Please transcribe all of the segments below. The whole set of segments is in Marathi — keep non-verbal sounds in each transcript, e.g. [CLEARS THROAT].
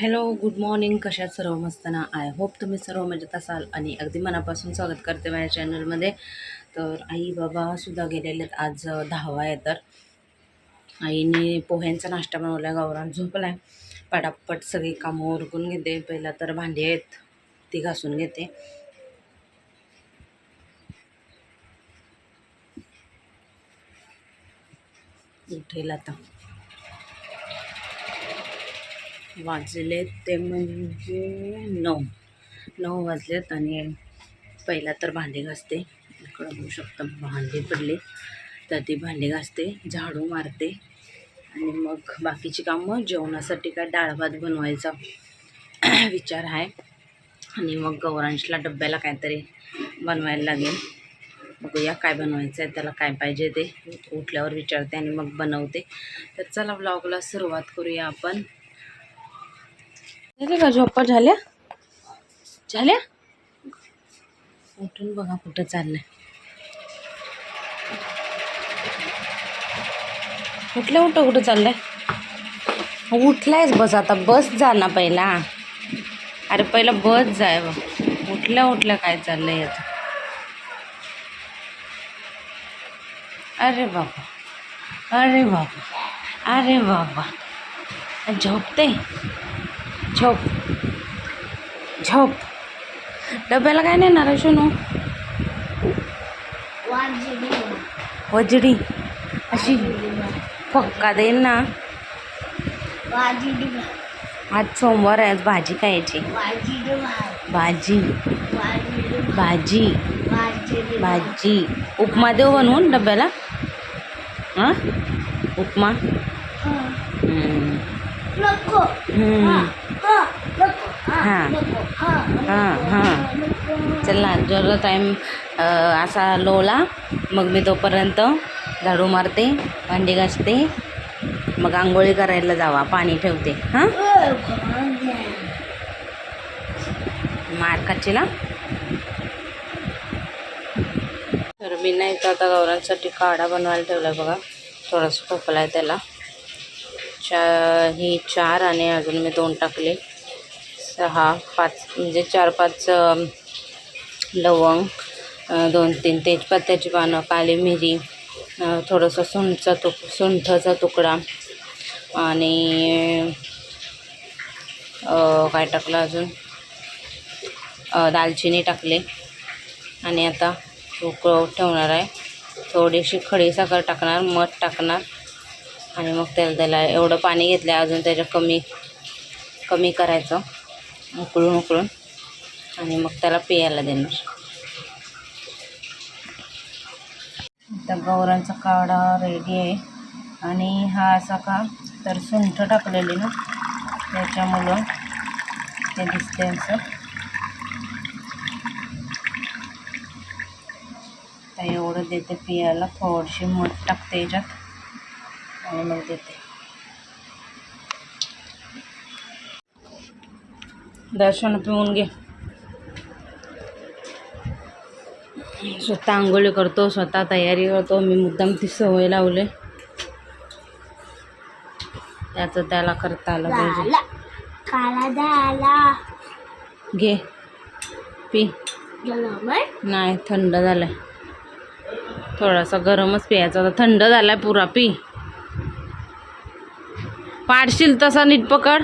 Hello good morning. कशात सर्व? मस्त ना? आय होप तुम्ही सर्व मजेत असाल आणि अगदी मनापासून स्वागत करते माझ्या चॅनलमध्ये. तर आई बाबासुद्धा गेलेले आहेत. आज दहावा आहे तर. आईने पोह्यांचा नाश्ता बनवला गावरान झोपला आहे पटापट सगळी कामं उरकून घेते. पहिला तर भांडी आहेत ती घासून घेते. उठेल आता. वाजले ते म्हणजे नऊ. नऊ वाजलेत आणि पहिला तर भांडी घासते. इकडं बघू शकतो भांडी पडले. तर ती भांडी घासते झाडू मारते. आणि मग बाकीची कामं जेवणासाठी काय डाळ भात बनवायचा [CLEARS THROAT] विचार आहे. आणि मग गौरांशला डब्याला काहीतरी बनवायला लागेल. बघूया काय बनवायचं आहे त्याला काय पाहिजे ते. उठल्यावर विचारते आणि मग बनवते. तर चला ब्लॉगला सुरुवात करूया आपण. झाले का झोपा झाल्या? झाल्या? उठून बघा कुठं चाललंय. उठलं उठं कुठं चाललंय? उठलायच बस आता बस जा ना पहिला. अरे पहिला बस जाय बघ उठल्या उठल्या काय चाललंय याचं अरे बाबा अरे बाबा अरे बाबा. झोपते? झोप. झोप. डब्याला काय नेणार आहे शोनू वजडी. अशी. फक्का देईल ना. आज सोमवार आहे आज भाजी खायची. भाजी. भाजी. भाजी. उपमा देऊ बनवून डब्याला? हां? उपमा? हम्म. हां हां. हां चल ना टाईम असा लोला मग मी तोपर्यंत झाडू मारते भांडी घासते मग आंघोळी करायला जावा पाणी ठेवते हां? मार खाचीला तर मी नाही तर आता गौरांसाठी काढा बनवायला ठेवला बघा थोडासा खोकला आहे त्याला. चा ही चार आणि अजून मी दोन टाकले. सहा पाच म्हणजे चार पाच लवंग दोन तीन तेजपत्त्याची पानं काली मिरी थोडंसं सुंठचा तुक सुंठचा तुकडा आणि काय टाकलं अजून? दालचिनी टाकले. आणि आता उकळवत ठेवणार आहे. थोडीशी खडी साखर टाकणार मध टाकणार. आणि मग त्याला त्याला एवढं पाणी घेतलं आहे अजून त्याच्या कमी कमी करायचं उकळून उकळून. आणि मग त्याला पियायला देणार. आता गौरांचा काढा रेडी आहे. आणि हा असा का तर सुंठ टाकलेली ना त्याच्यामुळं ते दिसते असं. एवढं देते पियाला थोडीशी मध टाकते याच्यात. आणि मग देते. दर्शन पिऊन घे. स्वतः आंघोळी करतो स्वतः तयारी करतो मी मुद्दाम ती सवय लावले. त्याचं त्याला करता आलं पाहिजे. घे पी. नाही थंड झालाय. थोडासा गरमच प्यायचा होता. थंड झालाय पुरा पी. पाडशील तसा नीट पकड.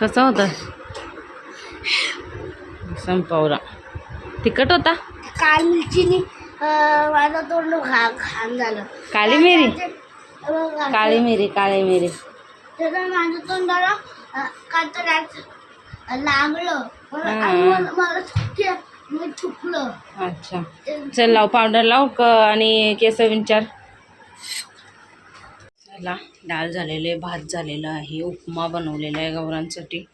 कसा होता? संपवला. तिखट होता? काल अं, माझं तोंड घा घाण झालं. काळी मिरी? काळी मिरी काळी मिरी. माझं तोंडाला अं, काय तर आज लागलं. म्हणून-. आणि मला मला थुकलं मी थुकलं अच्छा. चल लाव पावडर लाव क आणि केस विंचार. चला डाळ झालेले भात झालेला आहे उपमा बनवलेला आहे गौरांसाठी.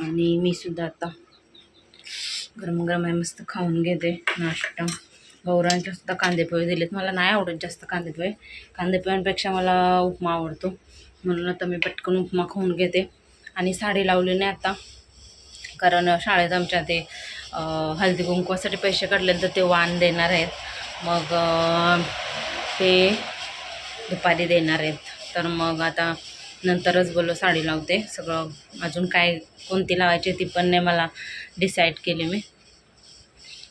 आणि मी सुद्धा आता गरम गरम आहे मस्त खाऊन घेते नाश्ता. गौरांच्या सुद्धा दिलेत. मला नाही आवडत जास्त कांदेपोहे कांदेपोह्यांपेक्षा मला उपमा आवडतो. म्हणून आता मी पटकन उपमा खाऊन घेते. आणि साडी लावली नाही आता. कारण शाळेत आमच्या ते अं, हळदी कुंकवासाठी पैसे काढले तर ते वाण देणार आहेत. मग ते दुपारी देणार आहेत. तर मग आता नंतरच बोललो साडी लावते. सगळं अजून काय कोणती लावायची ती पण नाही मला डिसाईड केली मी.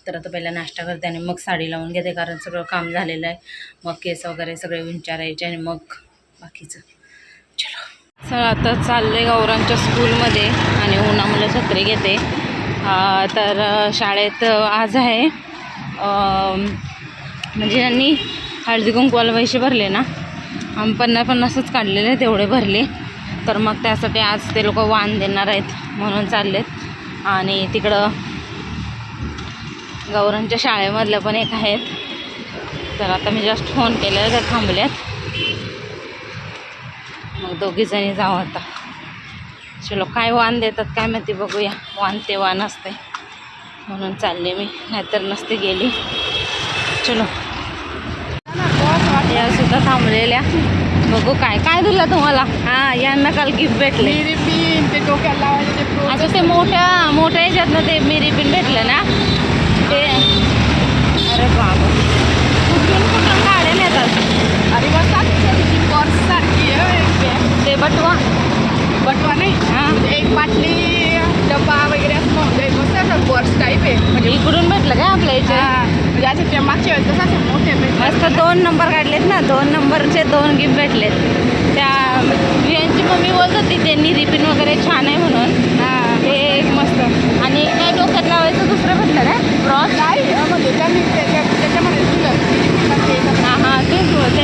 तर आता पहिला नाश्ता करते आणि मग साडी लावून घेते कारण सगळं काम झालेलं आहे. मग केस वगैरे सगळे विचारायचे आणि मग बाकीचं. चलो. सर आता चालले गौरांच्या स्कूलमध्ये आणि उन्हामुळे छत्री घेते. तर शाळेत आज आहे म्हणजे यांनी हळदी कुंकवाला पैसे भरले ना? पन्नास पन्नासच काढलेले तेवढे भरले. तर मग त्यासाठी आज ते लोक वाण देणार आहेत म्हणून चाललेत. आणि तिकडं गौरांच्या शाळेमधल्या पण एक आहेत. तर आता मी जस्ट फोन केलेला तर थांबल्यात. मग दोघीजणी जाऊ आता. चलो काय वाण देतात काय माहिती बघूया. वाण ते वाण असते. म्हणून चालले मी नाहीतर नसते गेली. चलो. या सुद्धा थांबलेल्या. बघू काय काय दिलं तुम्हाला? हां यांना काल गिफ्ट भेटले. पिन ते डोक्याला लावायचे. आता ते मोठ्या मोठ्या ह्याच्यातनं ते पिन भेटलं ना? अरे बाबा. कुठून कुठून गाड्या नेतात? अरे वा सारखी पर्स सारखी आहे. ते बटवा. बटवा नाही हां. एक बाटली डब्बा वगैरे असं असं पर्स टाईप आहे. म्हणजे इकडून भेटलं काय आपल्या इथे? हा, म्हणजे मागच्या वेळेस कसं असं मोठे. मस्त दोन नंबर काढलेत ना दोन नंबरचे दोन गिफ्ट भेटलेत. त्या यांची मम्मी बोलत होती त्यांनी रिपिन वगैरे छान आहे म्हणून हा. ते एक मस्त आणि काय डोक्यात लावायचं दुसरं भेटलं काय क्रॉस नाही अं, म्हणजे त्यांनी त्याच्या- त्याच्यामध्ये दिलं. ते कसं- हां हां तेच होतं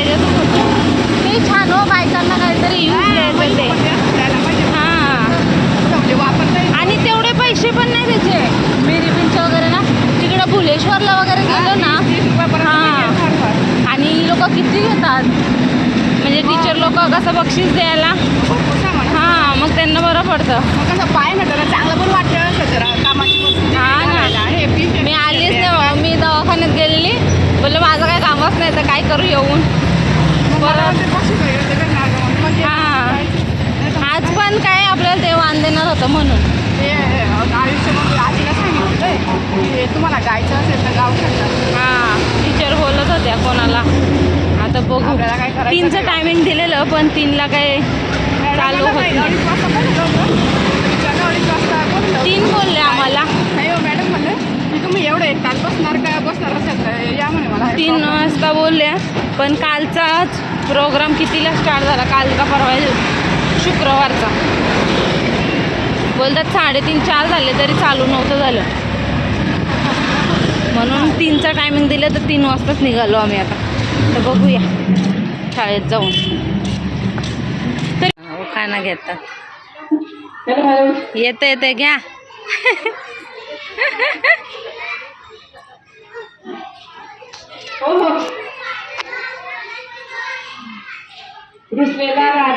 ते छान हो बायकांना काहीतरी यूज द्यायचं म्हणजे ते. म्हणजे. हां. म्हणजे. आणि तेवढे पैसे पण नाही त्याचे. मिरी पिनचे वगैरे ना तिकडं भुलेश्वरला वगैरे गेलो ना. हा. आणि लोक किती घेतात? म्हणजे टीचर लोक कसं बक्षीस द्यायला. हां मग त्यांना बरं पडतं. कसं पाय जरा चांगलं पण वाटतं कामाची हा ना. घालायला. हे पीस आहे, मी आलीच. नाही. मी दवाखान्यात गेलेली. बोललं माझं काय कामच नाही तर काय करू येऊन? हा. आज पण काय आपल्याला ते वाण देणार होतं म्हणून. हे. तुम्हाला गायचं असेल तर गाव हां टीचर बोलत होत्या कोणाला. आता बघू. आपल्याला काय करायचं तीनचं. टायमिंग दिलेलं पण तीनला काय चालू होत नाही, नाही एक तास बसणार का? बसणार असेल तर या म्हणे मला. तीन वाजता बोलल्या पण कालचाच प्रोग्राम कितीला स्टार्ट झाला? काल का परवा शुक्रवारचा. बोलतात साडेतीन चार झाले तरी चालू नव्हतं झालं. म्हणून तीनचा टायमिंग दिलं तर तीन वाजताच निघालो आम्ही आता. तर बघूया शाळेत जाऊन. तर हो, खाना घेतात. येतं येतं घ्या. [LAUGHS]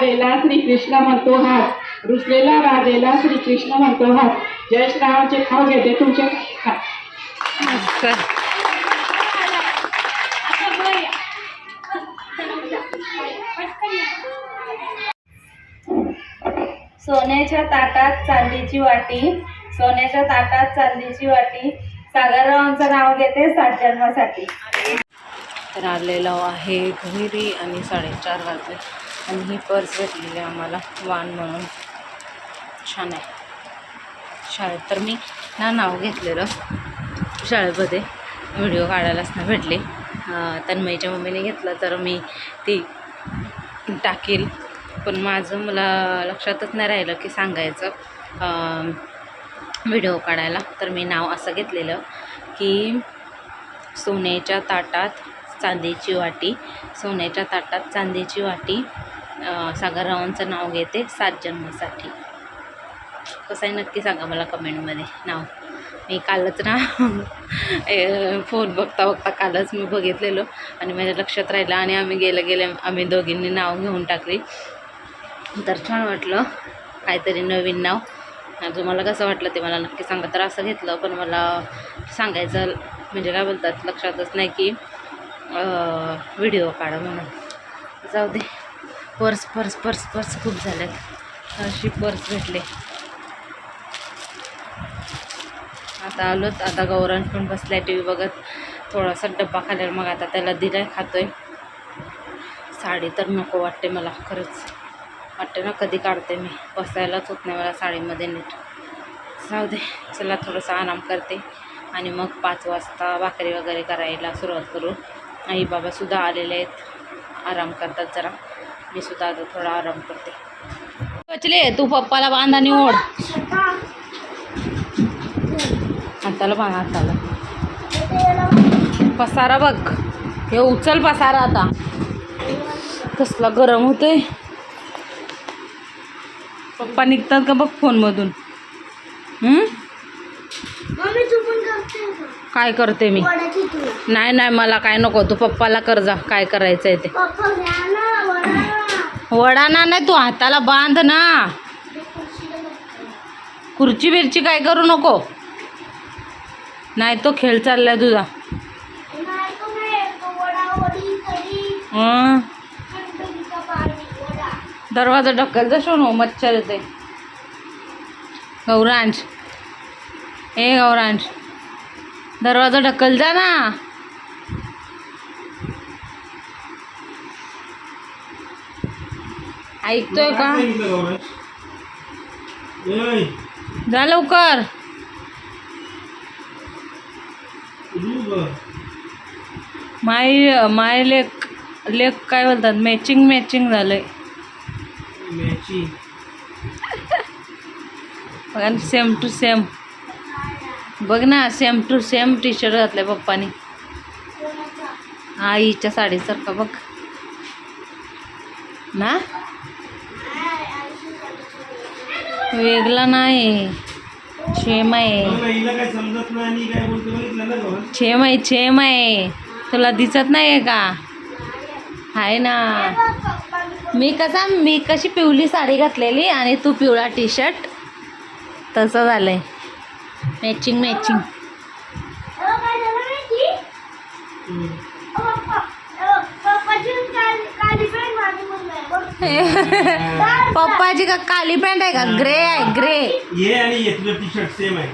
राधेला श्रीकृष्ण म्हणतो हात. रुसलेला राधेला श्रीकृष्ण म्हणतो हात. जय श्रीरामचे खाऊ घेते तुमचे. सोन्याच्या ताटात चांदीची वाटी. सोन्याच्या ताटात चांदीची वाटी. सागररावांचं नाव घेते सात जन्मासाठी. तर आलेलो आहे घरी आणि साडेचार वाजले. आणि ही पर्स भेटलेली आहे आम्हाला वाण म्हणून. छान आहे. शाळेत तर मी ना नाव घेतलेलं शाळेमध्ये. व्हिडिओ काढायलाच ना भेटले. तन्मयीच्या मम्मीने घेतलं तर मी ती टाकेल. पण माझं मला लक्षातच नाही राहिलं की सांगायचं. व्हिडिओ काढायला. तर मी नाव असं घेतलेलं की सोन्याच्या ताटात चांदीची वाटी सोन्याच्या ताटात चांदीची वाटी सागररावांचं नाव घेते सात जन्मासाठी. कसं आहे नक्की सांगा मला कमेंटमध्ये. नाव. मी कालच ना [LAUGHS] फोन बघता बघता कालच मी बघितलेलो आणि माझ्या लक्षात राहिलं आणि आम्ही गेलं गेले आम्ही दोघींनी नाव घेऊन टाकली. तर छान वाटलं. काहीतरी नवीन नाव. तुम्हाला कसं वाटलं ते मला नक्की सांगा. तर असं घेतलं पण मला सांगायचं म्हणजे काय बोलतात लक्षातच नाही की व्हिडिओ काढा म्हणून. जाऊ दे. पर्स पर्स पर्स पर्स खूप झाल्यात अशी पर्स भेटले. आता आलोच आता गौरांश पण बसलाय टी व्ही बघत. थोडासा डब्बा खाल्ल्यावर मग आता त्याला दिलाय खातोय. साडी तर नको वाटते मला खरंच. वाटते ना कधी काढते मी. बसायलाच होत नाही मला साडीमध्ये नीट. जाऊ दे. चला थोडंसं आराम करते. आणि मग पाच वाजता भाकरी वगैरे करायला सुरुवात करू. आई बाबासुद्धा आलेले आहेत. आराम करतात जरा. मी सुद्धा आता थोडा आराम करते. वचले तू पप्पाला बांध आणि ओढ हाताला बांध हाताला. पसारा बघ. हे उचल पसारा आता. कसला गरम होतोय. पप्पा निघतात का बघ फोनमधून? काय करते मी? नाही नाही मला काय नको. तू पप्पाला कर जा. काय करायचं आहे ते वडाना नाही तू हाताला बांध ना. खुर्ची बिर्ची काय करू नको. नाही तो खेळ चाललाय तुझा. दरवाजा ढकल जसो नो मच्छर येते गौरांश. ए गौरांश. दरवाजा ढकल जा ना. ऐकतोय का? जा लवकर. माय माय लेख लेख काय बोलतात? मॅचिंग मॅचिंग झालंय. बघा सेम टू सेम. बघ ना same to same T shirt घातलंय पप्पानी. आईच्या साडीसारखं बघ. ना? वेगळा नाही. छेम आहे. छेम आहे छेम आहे. तुला दिसत नाही आहे का? आहे ना. मी कसा मी कशी पिवळी साडी घातलेली आणि तू पिवळा टी शर्ट तसं झालं आहे मॅचिंग मॅचिंग अहो, काय झालं माहिती? हम्म. अहो, पप्पा अहो, पप्पाची काली काली पॅन्ट माझी पण नाही बघ. [LAUGHS] पप्पाची का काली पॅन्ट आहे का? ग्रे आहे ग्रे. ये आणि ये तुझं टी शर्ट सेम आहे.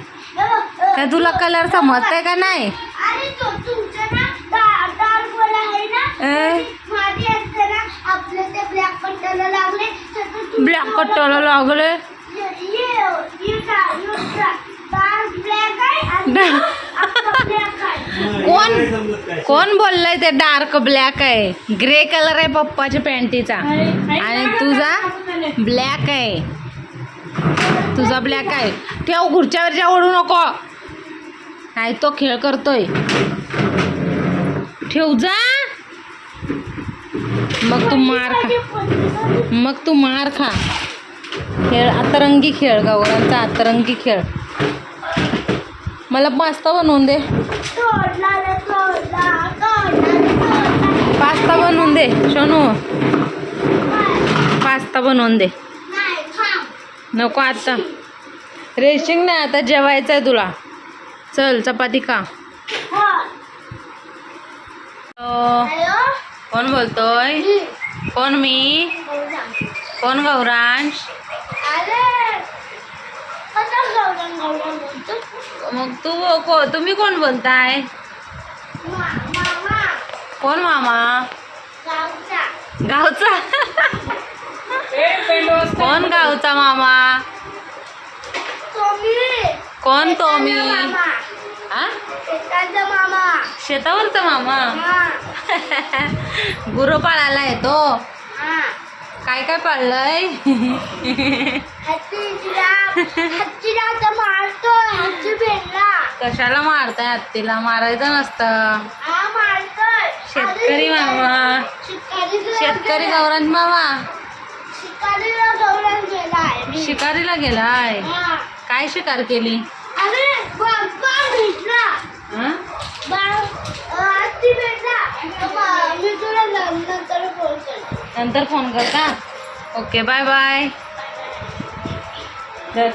काय तुला कलर समजतंय का नाही? अरे तो तुमचं ना डा- डार्क वाला आहे ना? ए? माझी असते ना आपले ते ब्लॅक कट्टोला लागले ब्लॅक [LAUGHS] आहे कोण? कोण बोललंय ते डार्क ब्लॅक आहे? ग्रे कलर आहे पप्पाच्या पॅन्टीचा. आणि तुझा ब्लॅक आहे. तुझा ब्लॅक आहे. ठेव खुर्च्यावरच्या ओढू नको. नाही तो खेळ करतोय. ठेव जा. मग तू मार खा. मग तू मार खा. खेळ अतरंगी खेळ गौरांचा अतरंगी खेळ. मला पास्ता बनवून दे. पास्ता बनवून दे सोनू पास्ता बनवून दे. नको आता. रेशिंग नाही आता जेवायचं आहे तुला. चल चपाती का हो. कोण बोलतोय? कोण मी? कोण गौरांश? मग तू को तुम्ही कोण बोलताय? कोण मामा? गावचा. कोण गावचा मामा? कोण तो मी शेतावरचा मामा? गुरु पाळायला येतो? काय काय पाळलंय? [LAUGHS] कशाला मारताय हत्तीला? मारायचं नसतं. शेतकरी मामा. शिकारी शेतकरी गौरांश मामा. शिकारीला गेलाय काय शिकार केली? हं? नंतर फोन कर का? Okay bye bye 给